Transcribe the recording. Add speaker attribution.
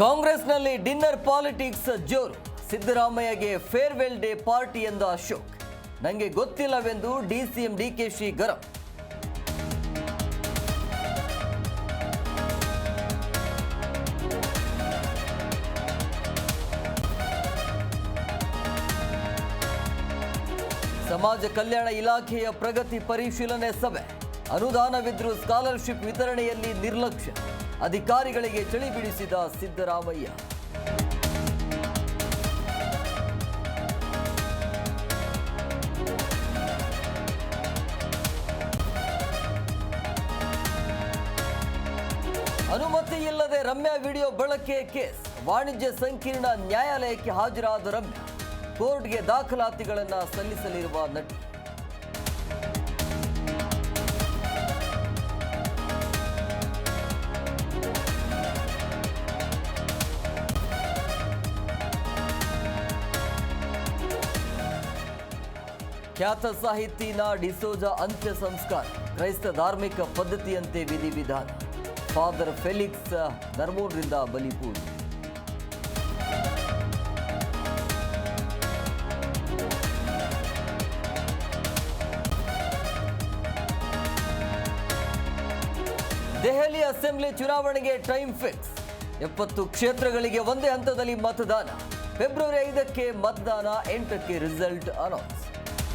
Speaker 1: ಕಾಂಗ್ರೆಸ್ನಲ್ಲಿ dinner politics ಜೋರು. ಸಿದ್ದರಾಮಯ್ಯಗೆ farewell day party ಎಂದ ಅಶೋಕ್. ನನಗೆ ಗೊತ್ತಿಲ್ಲವೆಂದು ಡಿಸಿಎಂ ಡಿಕೆಶಿ ಗರಂ. ಸಮಾಜ ಕಲ್ಯಾಣ ಇಲಾಖೆಯ ಪ್ರಗತಿ ಪರಿಶೀಲನೆ ಸಭೆ. ಅನುದಾನವಿದ್ರೂ ಸ್ಕಾಲರ್ಶಿಪ್ ವಿತರಣೆಯಲ್ಲಿ ನಿರ್ಲಕ್ಷ್ಯ. ಅಧಿಕಾರಿಗಳಿಗೆ ಚಳಿ ಬಿಡಿಸಿದ ಸಿದ್ದರಾಮಯ್ಯ. ಅನುಮತಿ ಇಲ್ಲದೆ ರಮ್ಯಾ ವಿಡಿಯೋ ಬಳಕೆ ಕೇಸ್. ವಾಣಿಜ್ಯ ಸಂಕೀರ್ಣ ನ್ಯಾಯಾಲಯಕ್ಕೆ ಹಾಜರಾದ ರಮ್ಯಾ. ಕೋರ್ಟ್ಗೆ ದಾಖಲಾತಿಗಳನ್ನು ಸಲ್ಲಿಸಲಿರುವ ನಟಿ. ಖ್ಯಾತ ಸಾಹಿತಿ ನಾ ಡಿಸೋಜ ಅಂತ್ಯ ಸಂಸ್ಕಾರ, ಕ್ರೈಸ್ತ ಧಾರ್ಮಿಕ ಪದ್ಧತಿಯಂತೆ ವಿಧಿವಿಧಾನ ಫಾದರ್ ಫೆಲಿಕ್ಸ್ ನರ್ಮೂರ್ರಿಂದ ಬಲಿಪೂಜೆ. ದೆಹಲಿ ಅಸೆಂಬ್ಲಿ ಚುನಾವಣೆಗೆ ಟೈಮ್ ಫಿಕ್ಸ್. ಎಪ್ಪತ್ತು ಕ್ಷೇತ್ರಗಳಿಗೆ ಒಂದೇ ಹಂತದಲ್ಲಿ ಮತದಾನ. ಫೆಬ್ರವರಿ ಐದಕ್ಕೆ ಮತದಾನ, ಎಂಟಕ್ಕೆ ರಿಸಲ್ಟ್ ಅನೌನ್ಸ್.